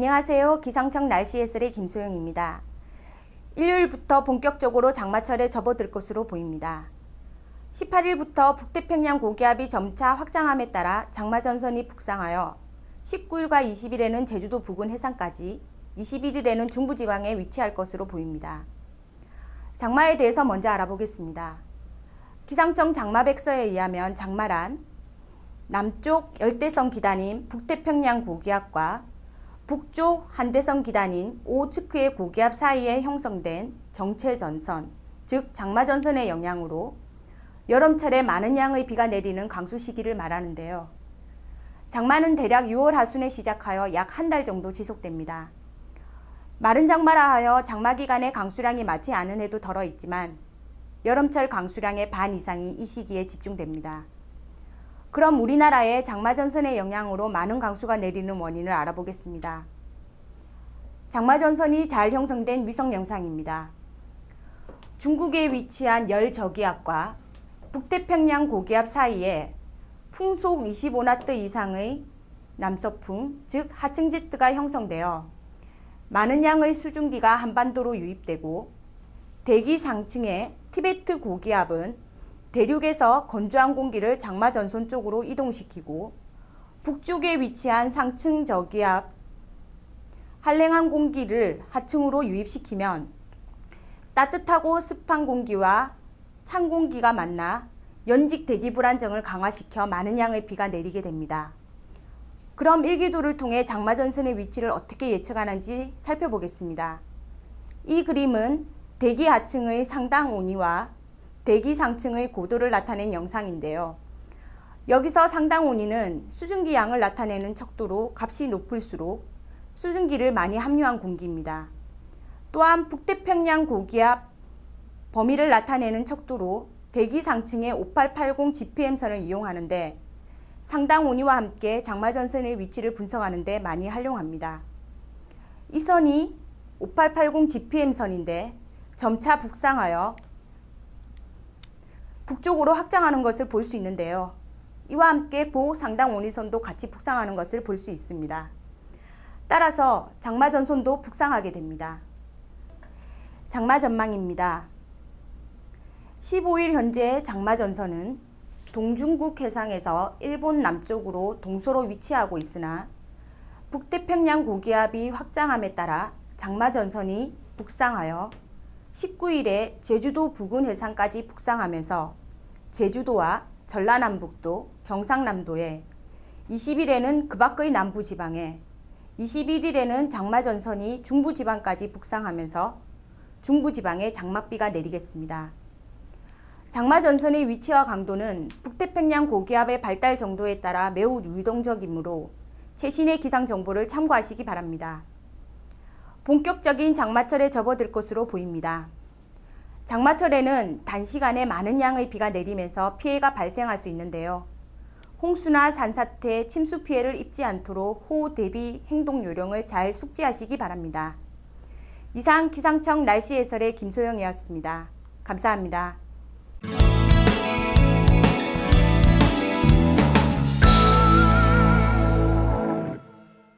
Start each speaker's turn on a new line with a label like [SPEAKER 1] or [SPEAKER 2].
[SPEAKER 1] 안녕하세요. 기상청 날씨 해설의 김소영입니다. 일요일부터 본격적으로 장마철에 접어들 것으로 보입니다. 18일부터 북태평양 고기압이 점차 확장함에 따라 장마 전선이 북상하여 19일과 20일에는 제주도 부근 해상까지, 21일에는 중부지방에 위치할 것으로 보입니다. 장마에 대해서 먼저 알아보겠습니다. 기상청 장마백서에 의하면 장마란 남쪽 열대성 기단인 북태평양 고기압과 북쪽 한대성 기단인 오츠크의 고기압 사이에 형성된 정체 전선, 즉 장마 전선의 영향으로 여름철에 많은 양의 비가 내리는 강수 시기를 말하는데요. 장마는 대략 6월 하순에 시작하여 약 한 달 정도 지속됩니다. 마른 장마라 하여 장마 기간에 강수량이 많지 않은 해도 덜어 있지만 여름철 강수량의 반 이상이 이 시기에 집중됩니다. 그럼 우리나라의 장마 전선의 영향으로 많은 강수가 내리는 원인을 알아보겠습니다. 장마 전선이 잘 형성된 위성 영상입니다. 중국에 위치한 열 저기압과 북태평양 고기압 사이에 풍속 25나트 이상의 남서풍, 즉 하층 제트가 형성되어 많은 양의 수증기가 한반도로 유입되고 대기 상층의 티베트 고기압은 대륙에서 건조한 공기를 장마 전선 쪽으로 이동시키고 북쪽에 위치한 상층 저기압 한랭한 공기를 하층으로 유입시키면 따뜻하고 습한 공기와 찬 공기가 만나 연직 대기 불안정을 강화시켜 많은 양의 비가 내리게 됩니다. 그럼 일기도를 통해 장마 전선의 위치를 어떻게 예측하는지 살펴보겠습니다. 이 그림은 대기 하층의 상당 온위와 대기 상층의 고도를 나타낸 영상인데요. 여기서 상당 온위는 수증기 양을 나타내는 척도로 값이 높을수록 수증기를 많이 함유한 공기입니다. 또한 북태평양 고기압 범위를 나타내는 척도로 대기 상층의 5880 GPM선을 이용하는데 상당 온위와 함께 장마 전선의 위치를 분석하는데 많이 활용합니다. 이 선이 5880 GPM선인데 점차 북상하여 북쪽으로 확장하는 것을 볼 수 있는데요. 이와 함께 보호 상당 온위선도 같이 북상하는 것을 볼 수 있습니다. 따라서 장마 전선도 북상하게 됩니다. 장마 전망입니다. 15일 현재 장마 전선은 동중국 해상에서 일본 남쪽으로 동서로 위치하고 있으나 북태평양 고기압이 확장함에 따라 장마 전선이 북상하여 19일에 제주도 부근 해상까지 북상하면서 제주도와 전라남북도, 경상남도에 20일에는 그 밖의 남부 지방에 21일에는 장마 전선이 중부 지방까지 북상하면서 중부 지방에 장맛비가 내리겠습니다. 장마 전선의 위치와 강도는 북태평양 고기압의 발달 정도에 따라 매우 유동적이므로 최신의 기상 정보를 참고하시기 바랍니다. 본격적인 장마철에 접어들 것으로 보입니다. 장마철에는 단시간에 많은 양의 비가 내리면서 피해가 발생할 수 있는데요. 홍수나 산사태, 침수 피해를 입지 않도록 호우 대비 행동 요령을 잘 숙지하시기 바랍니다. 이상 기상청 날씨 해설의 김소영이었습니다. 감사합니다.